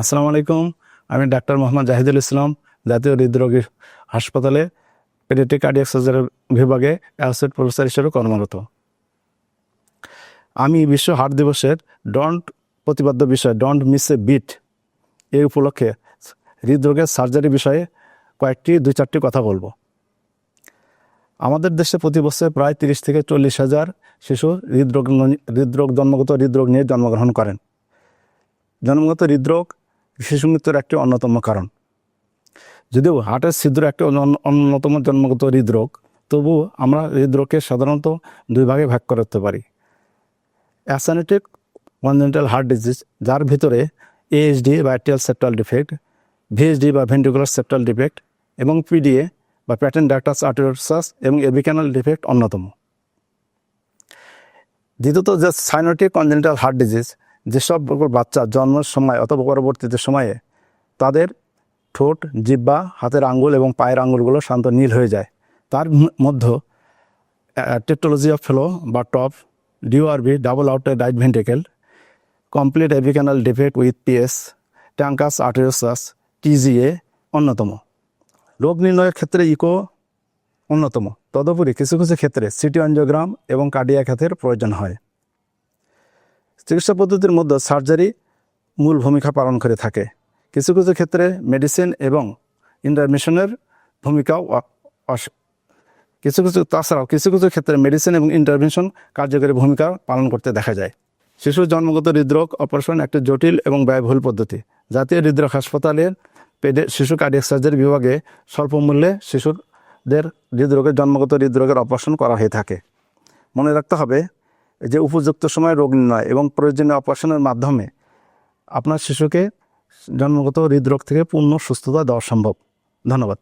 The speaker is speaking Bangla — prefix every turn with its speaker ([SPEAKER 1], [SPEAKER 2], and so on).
[SPEAKER 1] আসসালামু আলাইকুম। আমি ডাক্তার মোহাম্মদ জাহিদুল ইসলাম, জাতীয় হৃদরোগী হাসপাতালে পেডিয়াট্রিক কার্ডিয়াক সার্জারি বিভাগে অ্যাসোসিয়েট প্রফেসর হিসেবে কর্মরত। আমি বিশ্ব হার্ট দিবসের ডন্ট প্রতিপাদ্য বিষয় ডন্ট মিস এ বিট এই উপলক্ষে হৃদরোগের সার্জারি বিষয়ে কয়েকটি, দুই, চারটি কথা বলব। আমাদের দেশে প্রতি বছর প্রায় তিরিশ থেকে চল্লিশ হাজার শিশু হৃদরোগ হৃদরোগ জন্মগত হৃদরোগ নিয়ে জন্মগ্রহণ করেন। জন্মগত হৃদরোগ শিশু মৃত্যুর একটি অন্যতম কারণ। যদিও হার্টের ছিদ্র একটি অন্যতম জন্মগত হৃদরোগ তবু আমরা হৃদরোগকে সাধারণত দুই ভাগে ভাগ করতে পারি। অ্যাসানেটিক কনজেন্টাল হার্ট ডিজিজ, যার ভিতরে এএইচডি বা অ্যাটিয়াল সেপ্টাল ডিফেক্ট ভিএইচডি বা ভেন্টিকুলার সেপ্টাল ডিফেক্ট এবং পিডিএ বা প্যাটার্ন ডাক্টাস আর্টিওসাস এবং এবিক্যানাল ডিফেক্ট অন্যতম। দ্বিতীয়ত যে সাইনোটিক কনজেন্টাল হার্ট ডিজিজ যেসব বাচ্চা জন্মের সময় অথবা পরবর্তীতে সময়ে তাদের ঠোঁট জিব্বা হাতের আঙ্গুল এবং পায়ের আঙ্গুলগুলো শান্ত নীল হয়ে যায়। তার মধ্যে টেকটোলজি অফ ফেলো বা TOF, DORV, double outlet right ventricle, complete AV canal defect with PS, truncus arteriosus, TGA অন্যতম। রোগ নির্ণয়ের ক্ষেত্রে ইকো অন্যতম। তদুপরি কিছু কিছু ক্ষেত্রে সিটি অঞ্জিওগ্রাম এবং কার্ডিয়াক হাতের প্রয়োজন হয়। চিকিৎসা পদ্ধতির মধ্যে সার্জারি মূল ভূমিকা পালন করে থাকে। কিছু কিছু ক্ষেত্রে মেডিসিন এবং ইন্টারমিশনের ভূমিকাও কিছু কিছু তাছাড়াও কিছু কিছু ক্ষেত্রে মেডিসিন এবং ইন্টারভেনশন কার্যকরী ভূমিকা পালন করতে দেখা যায়। শিশুর জন্মগত হৃদরোগ অপারেশন একটি জটিল এবং ব্যয়বহুল পদ্ধতি। জাতীয় হৃদরোগ হাসপাতালের পেডে, শিশু কার্ডিয়াক সার্জারি বিভাগে স্বল্প মূল্যে শিশুদের হৃদরোগের জন্মগত হৃদরোগের অপারেশন করা হয়ে থাকে। মনে রাখতে হবে যে উপযুক্ত সময় রোগ নির্ণয় এবং প্রয়োজনীয় অপারেশনের মাধ্যমে আপনার শিশুকে জন্মগত হৃদরোগ থেকে পূর্ণ সুস্থতা দেওয়া সম্ভব। ধন্যবাদ।